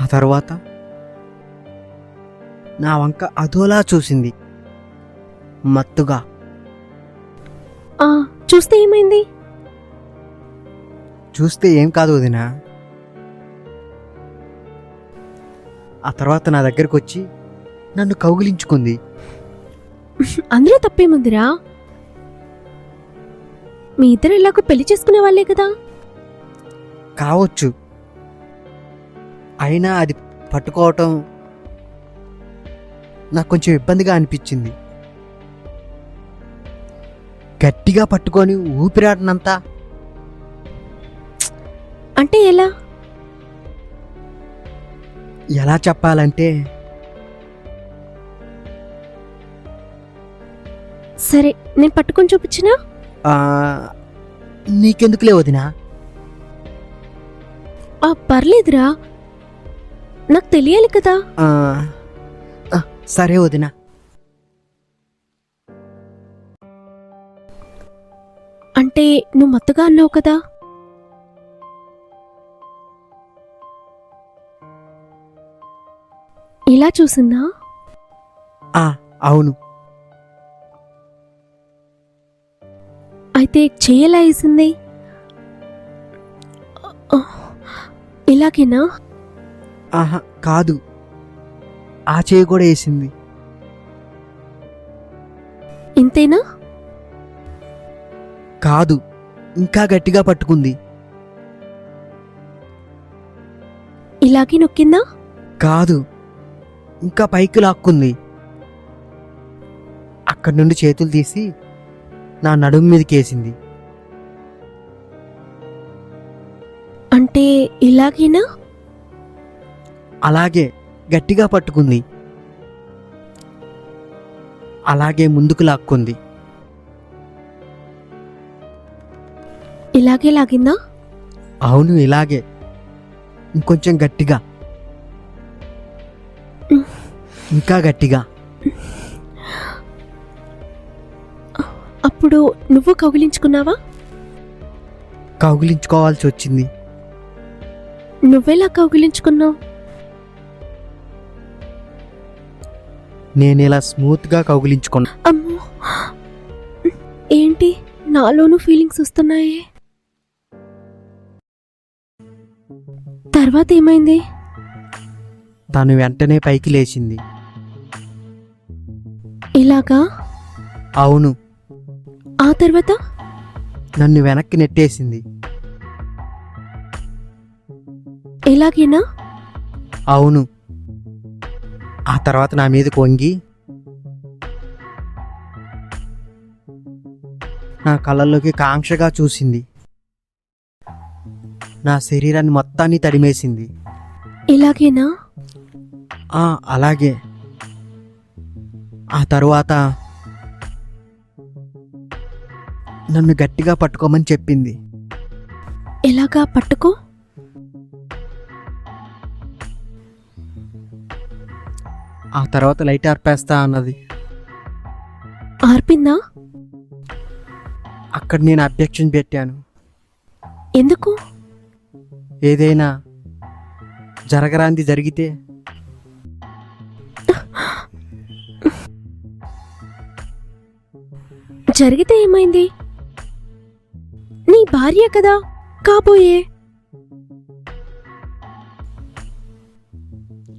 ఆ తర్వాత? నా వంక అదోలా చూసింది. మత్తుగా. ఆ చూస్తే ఏమైంది? చూస్తే ఏం కాదు వదినా. ఆ తర్వాత నా దగ్గరకు వచ్చి నన్ను కౌగిలించుకుంది. అందులో తప్పేముందిరా? మీ ఇద్దరు ఇలాగో పెళ్ళి చేసుకునే వాళ్ళే కదా? కావచ్చు. అయినా అది పట్టుకోవటం నాకు కొంచెం ఇబ్బందిగా అనిపించింది. గట్టిగా పట్టుకొని ఊపిరాడనంతా అంటే ఎలా? ఎలా చెప్పాలంటే సరే నేను పట్టుకొని చూపించినా? నీకెందుకులే వదినా? పర్లేదురా. నాకు తెలియాలి కదా. ఆ, ఆ, సరే వదినా. అంటే నువ్వు మత్తుగా అన్నావు కదా? ఇలా చూసిందా ఆ, అవును. అయితే చెయ్యలా వేసింది? ఇలాగేనా? ఆహా కాదు. ఆ చేయి కూడా వేసింది. ఇంతేనా? కాదు ఇంకా గట్టిగా పట్టుకుంది. ఇలాగే నొక్కిందా? కాదు ఇంకా పైకి లాక్కుంది. అక్కడి నుండి చేతులు తీసి నా నడుము మీదకి వేసింది. అంటే ఇలాగేనా? అలాగే గట్టిగా పట్టుకుంది. అలాగే ముందుకు లాక్కుంది. ఇలాగే లాగిందా? అవును ఇలాగే. ఇంకొంచెం గట్టిగా. ఇంకా గట్టిగా. అప్పుడు నువ్వు కౌగిలించుకున్నావా? కౌగిలించుకోవాల్సి వచ్చింది. నువ్వెలా కౌగిలించుకున్నావు? నేను ఇలా స్మూత్గా కౌగిలించుకున్నా. అమ్మో! ఏంటి? నాలోనూ ఫీలింగ్స్ వస్తున్నాయి. తర్వాత ఏమైంది? తను వెంటనే పైకి లేచింది. ఇలాగా? అవును. ఆ తర్వాత? నన్ను వెనక్కి నెట్టేసింది. ఎలాగేనా? అవును. ఆ తర్వాత నా మీదకి వంగి నా కళ్ళల్లోకి కాంక్షగా చూసింది. నా శరీరాన్ని మొత్తాన్ని తడిమేసింది. ఇలాగేనా? అలాగే. ఆ తరువాత నన్ను గట్టిగా పట్టుకోమని చెప్పింది. ఎలాగా పట్టుకో? ఆ తర్వాత లైట్ ఆర్పేస్తా అన్నది. ఆర్పిందా? అక్కడ నేను అబ్జెక్షన్ పెట్టాను. ఎందుకు? ఏదైనా జరగరాంది జరిగితే. జరిగితే ఏమైంది? నీ భార్య కదా? కాబోయే.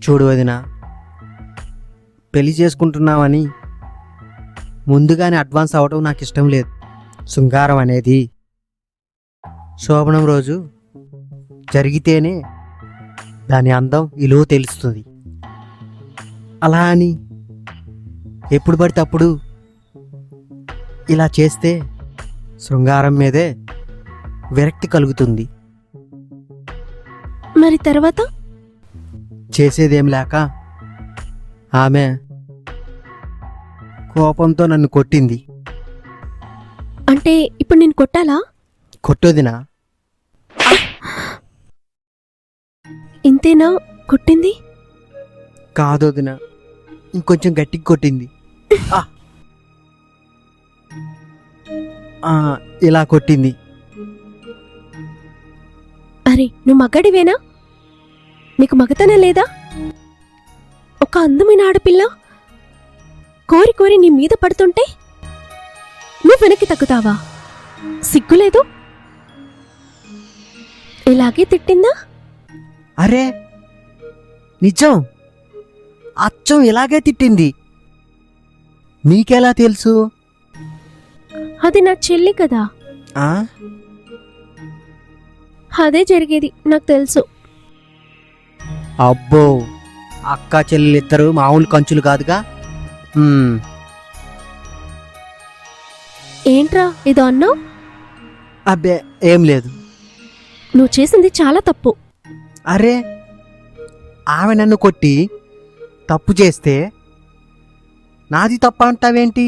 చూడు వదిన పెళ్ళి చేసుకుంటున్నామని ముందుగానే అడ్వాన్స్ అవ్వడం నాకు ఇష్టం లేదు. శృంగారం అనేది. శోభనం రోజు జరిగితేనే దాని అందం విలువ తెలుస్తుంది. అలా అని ఎప్పుడు పడితే అప్పుడు ఇలా చేస్తే శృంగారం మీదే విరక్తి కలుగుతుంది. మరి తర్వాత? చేసేదేం లేక ఆమె కోపంతో నన్ను కొట్టింది. అంటే ఇప్పుడు నేను కొట్టాలా? కొట్టొదినా. ఇంతేనా? కొట్టింది? కాదొదిన. ఇంకొంచెం గట్టిగా కొట్టింది. ఇలా కొట్టింది. అరే నువ్వు మగ్గడివేనా నీకు మగతనం లేదా? ఒక అందమైన ఆడపిల్ల? కోరి కోరి నీ మీద పడుతుంటే నువ్వు వెనక్కి తగ్గుతావా? సిగ్గులేదు ఇలాగే తిట్టిందా? అరే నిజం. అచ్చం ఇలాగే తిట్టింది. నీకెలా తెలుసు? అది నా చెల్లి కదా. ఆ? అదే జరిగేది నాకు తెలుసు. అబ్బో. అక్క చెల్లెలిద్దరు మామూలు కంచులు కాదుగా? ఏంట్రా ఇదో అన్నావు అబ్బే ఏం లేదు. నువ్వు చేసింది చాలా తప్పు. అరే ఆమె నన్ను కొట్టి తప్పు చేస్తే నాది తప్ప అంటావేంటి?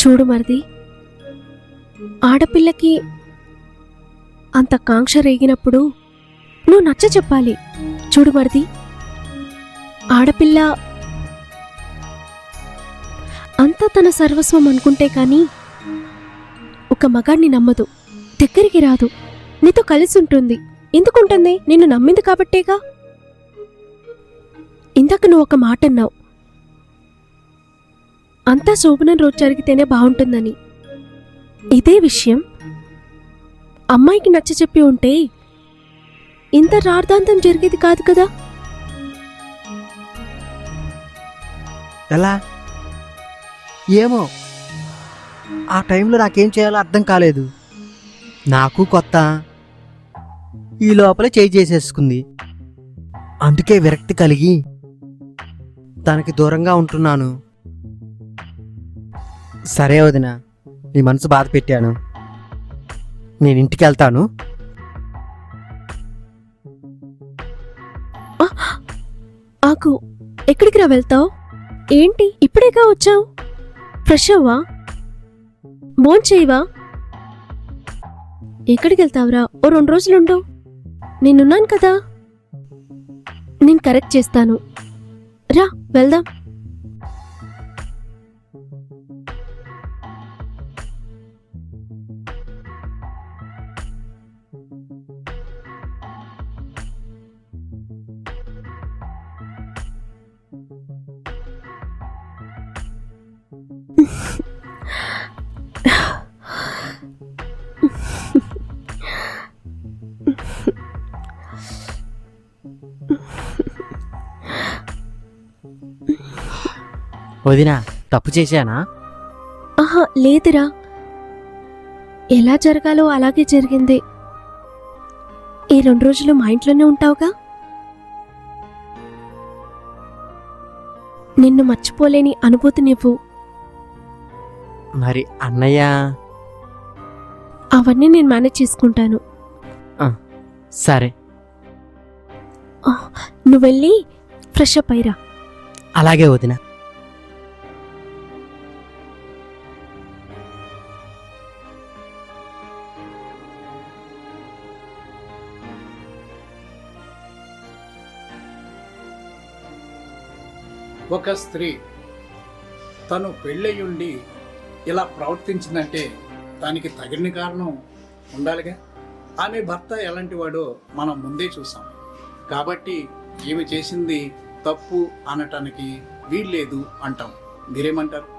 చూడు మరిది ఆడపిల్లకి అంత కాంక్ష రేగినప్పుడు నువ్వు నచ్చ చెప్పాలి చూడు మరిది ఆడపిల్ల. అంతా తన సర్వస్వం అనుకుంటే కానీ ఒక మగాడిని నమ్మదు. దగ్గరికి రాదు. నీతో కలిసి ఉంటుంది. ఎందుకుంటుంది? నిన్ను నమ్మింది కాబట్టేగా? ఇందాక నువ్వు ఒక మాట అన్నావు. అంతా శోభనం రోజు జరిగితేనే బాగుంటుందని. ఇదే విషయం. అమ్మాయికి నచ్చ చెప్పి ఉంటే ఇంత రార్ధాంతం జరిగేది కాదు కదా? ఎలా? ఏమో. ఆ టైంలో నాకేం చేయాలో అర్థం కాలేదు. నాకు కొత్త. ఈ లోపల చేయి చేసేసుకుంది. అందుకే విరక్తి కలిగి తనకి దూరంగా ఉంటున్నాను. సరే వదిన నీ మనసు బాధ పెట్టాను. నేను ఇంటికి వెళ్తాను. ఆకు ఎక్కడికి రా వెళ్తావు? ఏంటి ఇప్పుడేగా వచ్చావు? ఫ్రెష్ అవ్వా భోంచేయవా? ఎక్కడికి వెళ్తావురా ఓ రెండు రోజులుండు. నేనున్నాను కదా. నేను కరెక్ట్ చేస్తాను. రా వెళ్దాం. వదిన తప్పు చేశానా? ఆహా లేదురా. ఎలా జరగాలో అలాగే జరిగింది. ఈ రెండు రోజులు మా ఇంట్లోనే ఉంటావుగా? నిన్ను మర్చిపోలేని అనుభూతి నువ్వు మరి అన్నయ్య? అవన్నీ నేను మేనేజ్ చేసుకుంటాను. సరే. నువ్వు వెళ్ళి ఫ్రెష్ అప్ అయ్యిరా. అలాగే వదిన. ఒక స్త్రీ తను పెళ్ళయ్యుండి ఇలా ప్రవర్తించిందంటే దానికి తగిన కారణం ఉండాలిగా. ఆమె భర్త ఎలాంటి వాడో మనం ముందే చూసాం. కాబట్టి ఈమె చేసింది తప్పు అనటానికి వీల్లేదు అంటాం. మీరేమంటారు?